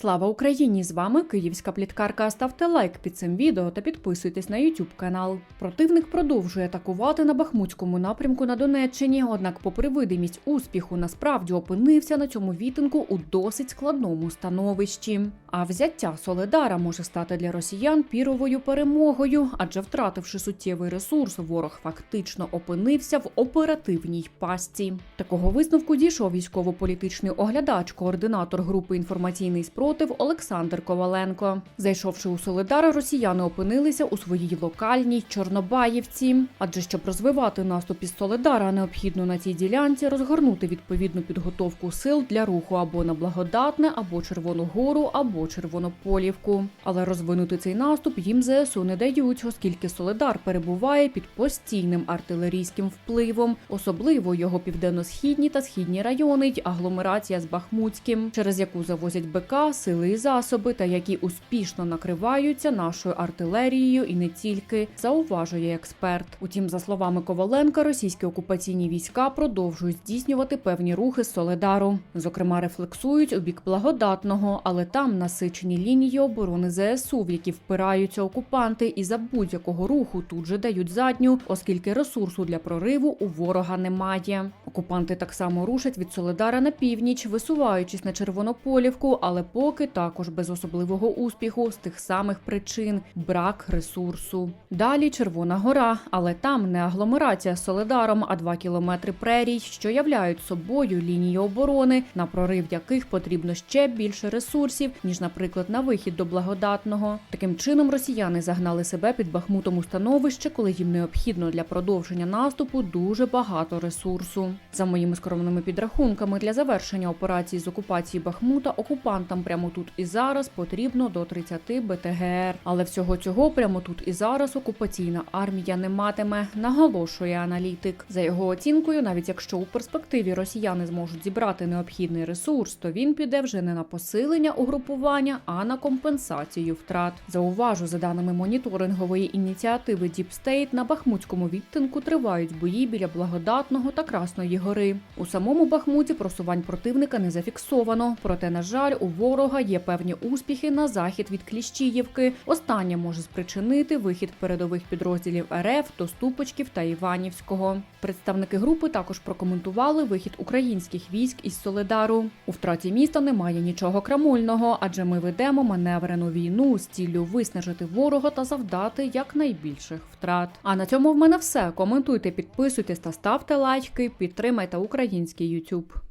Слава Україні! З вами київська пліткарка. Ставте лайк під цим відео та підписуйтесь на YouTube канал. Противник продовжує атакувати на Бахмутському напрямку на Донеччині. Однак, попри видимість успіху, насправді опинився на цьому вітинку у досить складному становищі. А взяття Соледара може стати для росіян піровою перемогою, адже втративши суттєвий ресурс, ворог фактично опинився в оперативній пастці. Такого висновку дійшов військово-політичний оглядач, координатор групи інформаційний спротив Олександр Коваленко. Зайшовши у Соледар, росіяни опинилися у своїй локальній Чорнобаївці. Адже щоб розвивати наступ із Соледара, необхідно на цій ділянці розгорнути відповідну підготовку сил для руху або на Благодатне, або Червону Гору, або Червонополівку. Але розвинути цей наступ їм ЗСУ не дають, оскільки Соледар перебуває під постійним артилерійським впливом, особливо його південно-східні та східні райони й агломерація з Бахмутським, через яку завозять БК, сили і засоби, та які успішно накриваються нашою артилерією і не тільки, зауважує експерт. Утім, за словами Коваленка, російські окупаційні війська продовжують здійснювати певні рухи з Соледару. Зокрема, рефлексують у бік благодатного, але там насичені лінії оборони ЗСУ, в які впираються окупанти, і за будь-якого руху тут же дають задню, оскільки ресурсу для прориву у ворога немає. Окупанти так само рушать від Соледара на північ, висуваючись на Червонополівку, але поки також без особливого успіху з тих самих причин брак ресурсу. Далі Червона гора, але там не агломерація з Соледаром, а 2 кілометри прерій, що являють собою лінії оборони, на прорив яких потрібно ще більше ресурсів, ніж, наприклад, на вихід до благодатного. Таким чином росіяни загнали себе під Бахмутом у становище, коли їм необхідно для продовження наступу дуже багато ресурсу. За моїми скромними підрахунками, для завершення операції з окупації Бахмута окупантам прямо тут і зараз потрібно до 30 БТГР. Але всього цього прямо тут і зараз окупаційна армія не матиме, наголошує аналітик. За його оцінкою, навіть якщо у перспективі росіяни зможуть зібрати необхідний ресурс, то він піде вже не на посилення угрупування, а на компенсацію втрат. Зауважу, за даними моніторингової ініціативи State, на Бахмутському відтинку тривають бої біля благодатного та Красної гори. У самому Бахмуті просувань противника не зафіксовано. Проте, на жаль, у ворога є певні успіхи на захід від Кліщіївки. Останнє може спричинити вихід передових підрозділів РФ до Ступочків та Іванівського. Представники групи також прокоментували вихід українських військ із Соледару. У втраті міста немає нічого крамольного, адже ми ведемо маневрену війну з ціллю виснажити ворога та завдати якнайбільших втрат. А на цьому в мене все. Коментуйте, підписуйтесь та ставте лайки. Підтримайте український YouTube.